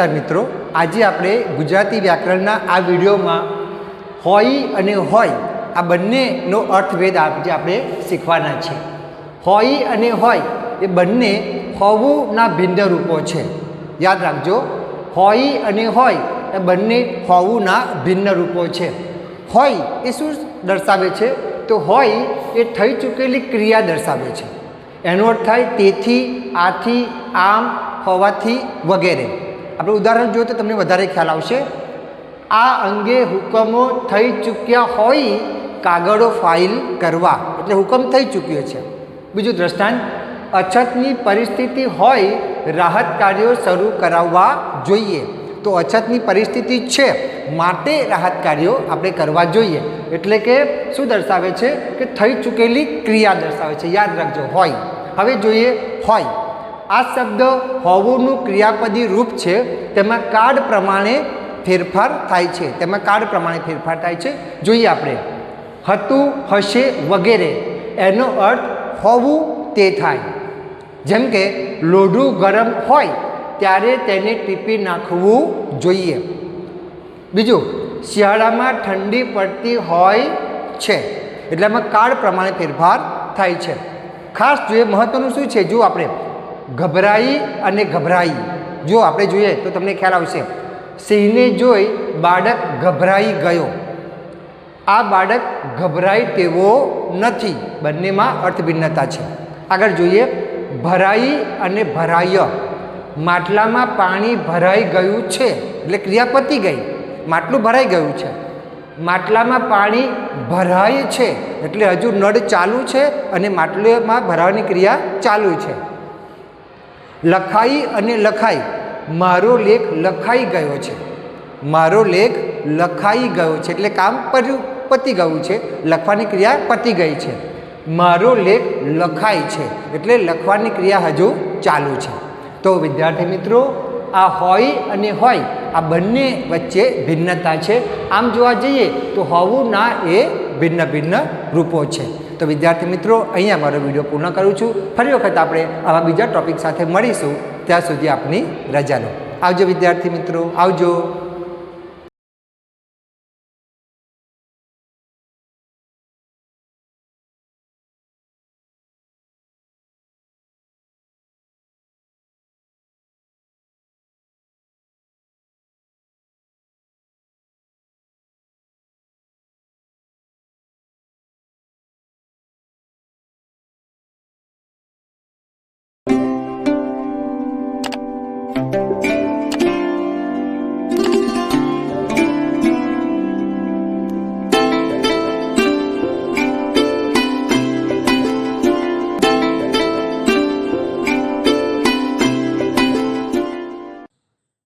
નમસ્કાર મિત્રો. આજે આપણે ગુજરાતી વ્યાકરણના આ વિડીયોમાં હોય અને હોય આ બંનેનો અર્થભેદ આજે આપણે શીખવાના છે. હોય અને હોય એ બંને હોવુંના ભિન્ન રૂપો છે. યાદ રાખજો, હોય અને હોય એ બંને હોવુંના ભિન્ન રૂપો છે. હોય એ શું દર્શાવે છે? તો હોય એ થઈ ચૂકેલી ક્રિયા દર્શાવે છે. એનો અર્થ થાય તેથી, આથી, આમ, હોવાથી વગેરે. આપણે ઉદાહરણ જોઈએ તો તમને વધારે ખ્યાલ આવશે. આ અંગે હુકમો થઈ ચૂક્યા હોય કાગળો ફાઇલ કરવા. એટલે હુકમ થઈ ચૂક્યો છે. બીજું દ્રષ્ટાંત, અછતની પરિસ્થિતિ હોય રાહત કાર્યો શરૂ કરાવવા જોઈએ. તો અછતની પરિસ્થિતિ છે માટે રાહત કાર્યો આપણે કરવા જોઈએ. એટલે કે શું દર્શાવે છે? કે થઈ ચૂકેલી ક્રિયા દર્શાવે છે. યાદ રાખજો, હોય. હવે જોઈએ, હોય. આ શબ્દ હોવુંનું ક્રિયાપદી રૂપ છે. તેમાં કાળ પ્રમાણે ફેરફાર થાય છે. તેમાં કાર્ડ પ્રમાણે ફેરફાર થાય છે. જોઈએ આપણે. હતું, હશે, વગેરે. એનો અર્થ હોવું તે થાય. જેમ કે, લોઢું ગરમ હોય, ત્યારે તેને ટીપી નાખવું જોઈએ. બીજું, શિયાળામાં ઠંડી પડતી હોય છે એટલે એમાં કાળ પ્રમાણે ફેરફાર થાય છે. ખાસ જોઈએ મહત્ત્વનું શું છે? જો આપણે. ગભરાઈ અને ગભરાઈ. જો આપણે જોઈએ તો તમને ખ્યાલ આવશે. સિંહને જોઈ બાળક ગભરાઈ ગયો. આ બાળક ગભરાય તેવો નથી. બંનેમાં અર્થભિન્નતા છે. આગળ જોઈએ. ભરાઈ અને ભરાય. માટલામાં પાણી ભરાઈ ગયું છે. એટલે ક્રિયા પતી ગઈ. માટલું ભરાઈ ગયું છે. માટલામાં પાણી ભરાય છે. એટલે હજુ નળ ચાલુ છે અને માટલામાં ભરાવાની ક્રિયા ચાલુ છે. લખાઈ અને લખાઈ. મારો લેખ લખાઈ ગયો છે. મારો લેખ લખાઈ ગયો છે. એટલે કામ પતી ગયું છે. લખવાની ક્રિયા પતી ગઈ છે. મારો લેખ લખાય છે. એટલે લખવાની ક્રિયા હજુ ચાલુ છે. તો વિદ્યાર્થી મિત્રો, આ હોય અને હોય આ બંને વચ્ચે ભિન્નતા છે. આમ જોવા જઈએ તો હોવું ના એ ભિન્ન ભિન્ન રૂપો છે. તો વિદ્યાર્થી મિત્રો, અહીંયા મારો વીડિયો પૂર્ણ કરું છું. ફરી વખત આપણે આવા બીજા ટોપિક સાથે મળીશું. ત્યાં સુધી આપની રજાનો. આવજો વિદ્યાર્થી મિત્રો, આવજો.